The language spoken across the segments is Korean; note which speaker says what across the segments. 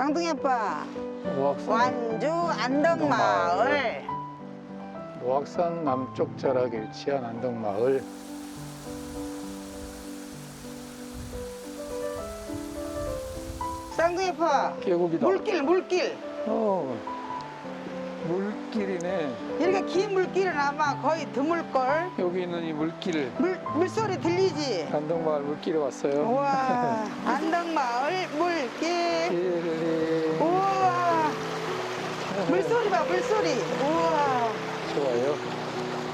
Speaker 1: 쌍둥이 아빠.
Speaker 2: 모악산,
Speaker 1: 완주 안덕마을.
Speaker 2: 모악산. 남쪽 자락에 위치한 안덕마을.
Speaker 1: 쌍둥이 아빠.
Speaker 2: 계곡이다.
Speaker 1: 물길 물길.
Speaker 2: 어, 물길이네.
Speaker 1: 이렇게 긴 물길은 아마 거의 드물걸.
Speaker 2: 여기 있는 이 물길,
Speaker 1: 물, 물소리 들리지?
Speaker 2: 안덕마을 물길에 왔어요.
Speaker 1: 우와 안덕마을 물길.
Speaker 2: 길이.
Speaker 1: 우와. 물소리 봐 물소리. 우와.
Speaker 2: 좋아요.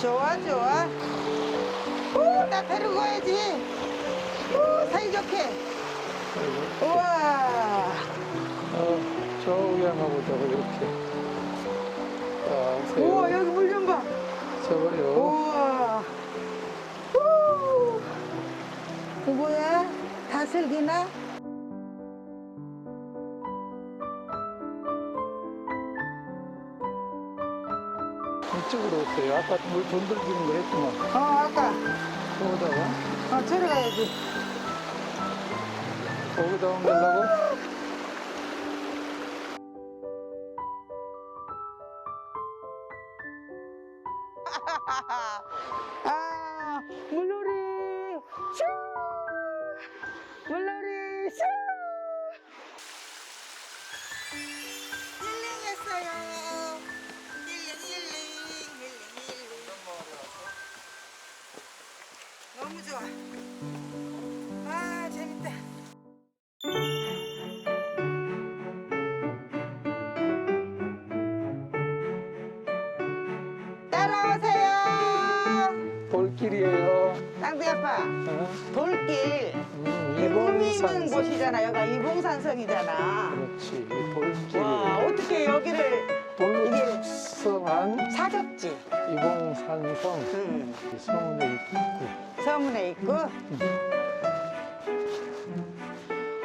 Speaker 1: 좋아 좋아. 우나 데리고 가야지. 우 사이좋게. 우와.
Speaker 2: 어, 저기 한번 보자고 이렇게.
Speaker 1: 뭐야 다슬기나
Speaker 2: 이쪽으로 오세요. 아까 물 돈들기는 거 했구만.
Speaker 1: 어 아까
Speaker 2: 거기다가,
Speaker 1: 어 저리 가야지
Speaker 2: 거기다 옮기려고?
Speaker 1: 아 물놀이 너무 좋아 아 재밌다 따라오세요
Speaker 2: 돌길이에요.
Speaker 1: 쌍둥이 아빠
Speaker 2: 어?
Speaker 1: 돌길
Speaker 2: 음,
Speaker 1: 이 의미 있는
Speaker 2: 이봉산.
Speaker 1: 곳이잖아 여기가 이봉산성이잖아
Speaker 2: 그렇지. 돌길.
Speaker 1: 와 어떻게 여기를
Speaker 2: 돌로
Speaker 1: 이게-
Speaker 2: 축성한
Speaker 1: 사줬지
Speaker 2: 이봉산성.
Speaker 1: 응.
Speaker 2: 이입 구.
Speaker 1: 서문에 있고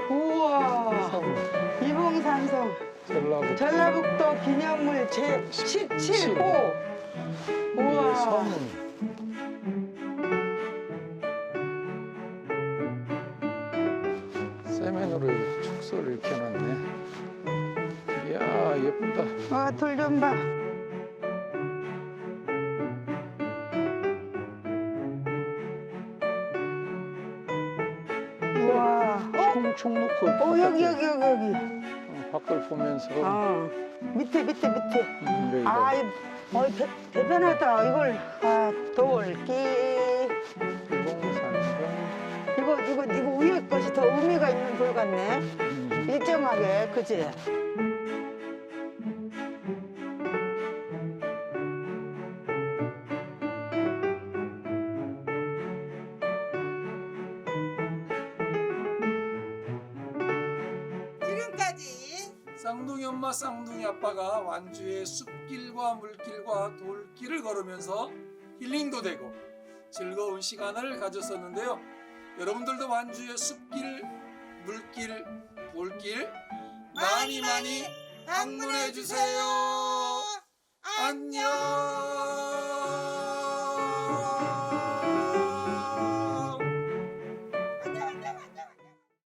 Speaker 1: 우와
Speaker 2: 성.
Speaker 1: 이봉산성
Speaker 2: 전라북도.
Speaker 1: 전라북도 기념물 제17호
Speaker 2: 위에
Speaker 1: 우와
Speaker 2: 서문. 세면으로 축소를 이렇게 해놨네. 이야 예쁘다.
Speaker 1: 와, 돌 좀 봐. 어?
Speaker 2: 총총 놓고
Speaker 1: 어, 여기, 여기, 여기, 여기.
Speaker 2: 어, 밖을 보면서
Speaker 1: 어. 밑에, 밑에, 밑에.
Speaker 2: 음,
Speaker 1: 아, 이, 어, 대, 대단하다. 이걸, 아, 돌기. 이거, 이거, 이거 위에 것이 더 의미가 있는 돌 같네.
Speaker 2: 음,
Speaker 1: 일정하게, 그지?
Speaker 3: 쌍둥이 엄마 쌍둥이 아빠가 완주의 숲길과 물길과 돌길을 걸으면서 힐링도 되고 즐거운 시간을 가졌었는데요. 여러분들도 완주의 숲길, 물길, 돌길 많이 많이 방문해 주세요. 안녕.